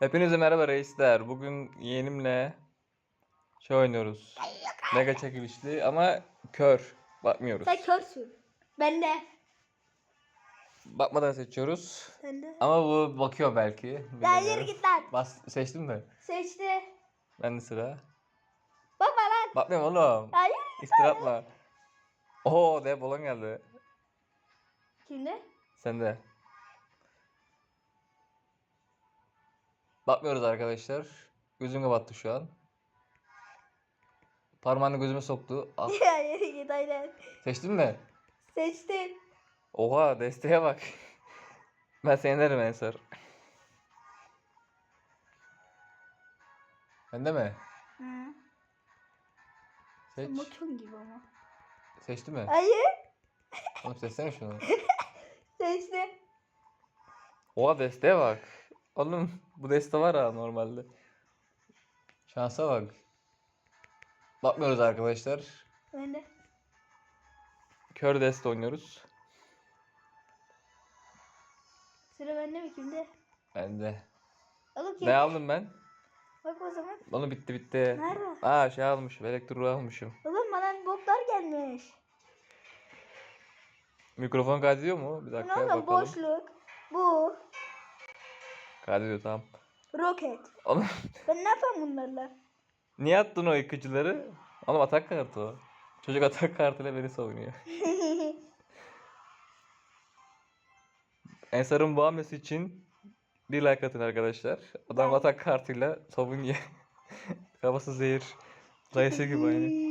Hepinize merhaba reisler. Bugün yeğenimle şey oynuyoruz. Mega çekilişli ama kör. Bakmıyoruz. Sen körsün. Ben de. Bakmadan seçiyoruz. Sen de. Ama bu bakıyor belki. Ya yürü git lan. Bas seçtim mi? Seçti. Ben de sıra. Bakma lan. Bakmıyorum oğlum. Hayır. İftira atma. Oo de balon geldi. Kimde? Sende. Bakmıyoruz arkadaşlar. Gözüm kapattı şu an. Parmağını gözüme soktu. Al. Yürü git aynen. Seçtin mi? Seçtin. Oha desteğe bak. Ben seni yenerim Ensar. Bende mi? Hı. Seç. Moçun gibi ama. Seçti mi? Hayır. Oğlum seçsene şunu. Seçti. Oha desteğe bak. Oğlum bu deste var ha normalde. Şansa bak. Bakmıyoruz arkadaşlar. Ben de. Kör deste oynuyoruz. Sıra bende mi kimde? Bende. Kim? Ne aldım ben? Bak o zaman. Oğlum bitti bitti. Nerede? Aa şey almışım. Elektro almışım. Oğlum bana botlar gelmiş. Mikrofon kaydediyor mu? Bir dakika oğlum? bakalım. Boşluk. Bu. Kaydediyor tamam. Roket. Oğlum Ben ne yapayım bunlarla? niye attın o yıkıcıları? Oğlum atak kartı o. Çocuk atak kartıyla beni savunuyor. Ensar'ın bu hamlesi için bir like atın arkadaşlar. Adam atak kartıyla savunuyor. Kafası zehir. Dayısı gibi aynı.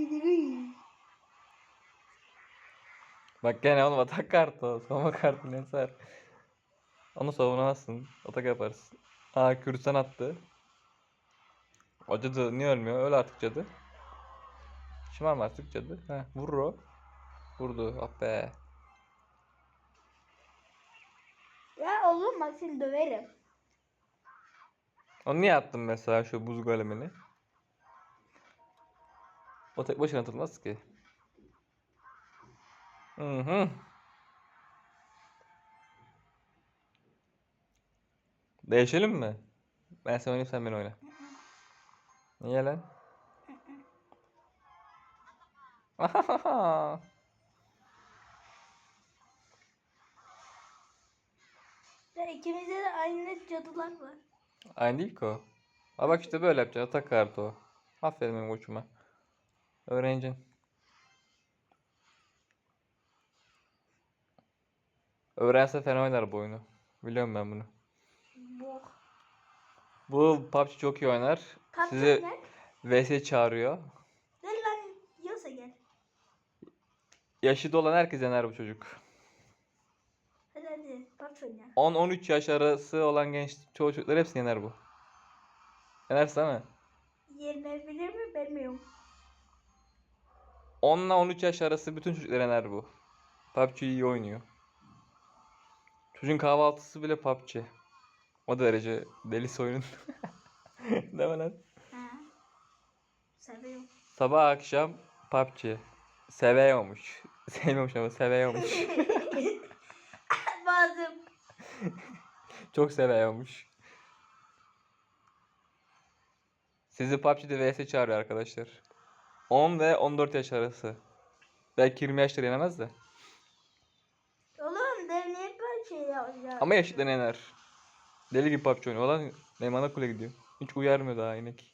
Bak gene oğlum atak kartı o. Savunma kartı Ensar. Onu savunamazsın. Atak yaparsın. Aa Kürdistan attı. O cadı niye ölmüyor? Öl artık cadı. Şımarma artık cadı. Heh, vurur o. Vurdu. Ah be. ya oğlum bak seni döverim. Onu niye attın mesela şu buz golemini? O tek başına atılmaz ki. Hı hı. Değişelim mi? Ben sen oynayayım sen beni oyna. Niye lan? Ya ikimizde de aynı cadılar var. Aynı değil ki o. Ha bak işte böyle yapacaksın. Atak kartı o. Aferin benim koçuma. Öğreneceksin. Öğrense fena oynar bu oyunu. Biliyorum ben bunu. Bu. Bu PUBG çok iyi oynar. Kaptan Sizi gel. VS çağırıyor. Gel lan yiyorsa gel. Yaşı dolan herkes yener bu çocuk. Hadi hadi patron ya. 10-13 yaş arası olan genç çoğu çocuklar hepsini yener bu. Yenersin değil mi? Yerine bilir mi bilmiyorum. 10 ile 13 yaş arası bütün çocuklar yener bu. PUBG iyi oynuyor. Çocuğun kahvaltısı bile PUBG. O derece delisi oyunun. Değil mi lan? Ha. Seviyorum. Sabah akşam PUBG. Seviyormuş. Sevmiyormuş ama seviyormuş. Bazım. Çok seviyormuş. Sizi PUBG'de vs çağırıyor arkadaşlar. 10 ve 14 yaş arası. Belki 20 yaşları yenemez de. Oğlum dev niye böyle şey yapacak? Ama yaşlıları yener. Deli gibi PUBG oynuyor. Olan Neymana kule gidiyor. Hiç uyarmıyor daha inek.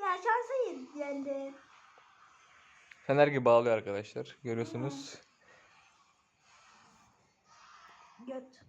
Ya şansa yendi. Fener gibi bağlıyor arkadaşlar. Görüyorsunuz. Göt.